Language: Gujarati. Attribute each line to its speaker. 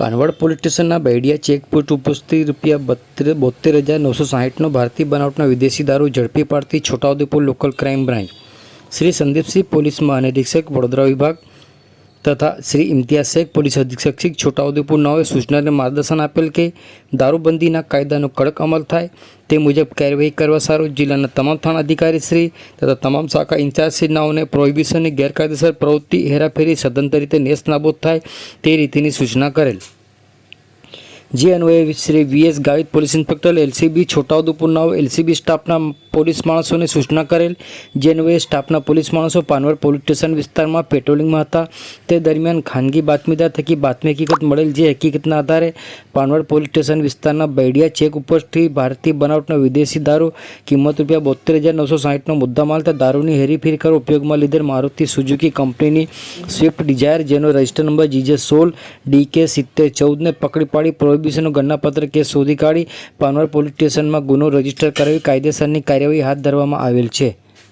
Speaker 1: પાનવડ પોલીસ સ્ટેશનના બૈડિયા ચેકપોસ્ટ ઉપસ્થિત રૂપિયા બત્રીસ બોતેર હજાર નવસો સાહીઠનો ભારતીય બનાવટનો વિદેશી દારૂ ઝડપી પાડતી Chhotaudepur local crime branch. Shri Sandeepsinh police મહાનિરીક્ષક Vadodara વિભાગ તથા શ્રી ઇમ્તિયાઝ શેખ પોલીસ અધિક્ષક શ્રી છોટાઉદેપુર નવે સૂચનાને માર્ગદર્શન આપેલ કે દારૂબંધીના કાયદાનો કડક અમલ થાય તે મુજબ કાર્યવાહી કરવા સારું જિલ્લાના તમામ થાણા અધિકારી શ્રી તથા તમામ શાખા ઇન્ચાર્જશ્રીનાઓને શ્રી પ્રોહિબિશનની ગેરકાયદેસર પ્રવૃત્તિ હેરાફેરી સદંતર રીતે નેસ્ત નાબૂદ થાય તે રીતેની સૂચના કરેલ. જે અન્વયે Shri VS Gavit police inspector LCB છોટાઉદેપુરના LCB સ્ટાફના પોલીસ માણસોને સૂચના કરેલ. જે અન્વયે સ્ટાફના પોલીસ માણસો પાનવડ પોલીસ સ્ટેશન વિસ્તારમાં પેટ્રોલિંગમાં હતા. તે દરમિયાન ખાનગી બાતમીદાર થકી બાતમી હકીકત મળેલ જે હકીકતના આધારે પાનવડ પોલીસ સ્ટેશન વિસ્તારના બૈડિયા ચેક ઉપરથી ભારતીય બનાવટનો વિદેશી દારૂ કિંમત રૂપિયા બોતેર હજાર નવસો સાહીઠનો મુદ્દામાલ તથા દારૂની હેરીફેરી કરો ઉપયોગમાં લીધેલ મારુતિ સુઝુકી કંપનીની સ્વિફ્ટ ડિઝાયર જેનો રજિસ્ટર નંબર જીજે સોળ ડીકે સિત્તેર ચૌદને પકડી પાડી પ્રોહિબિશનનો ગણનાપત્ર કેસ શોધી કાઢી પાનવડ પોલીસ સ્ટેશનમાં ગુનો રજિસ્ટર કરાવી કાયદેસરની કાર્યવાહી હાથ ધરવામાં આવેલ છે.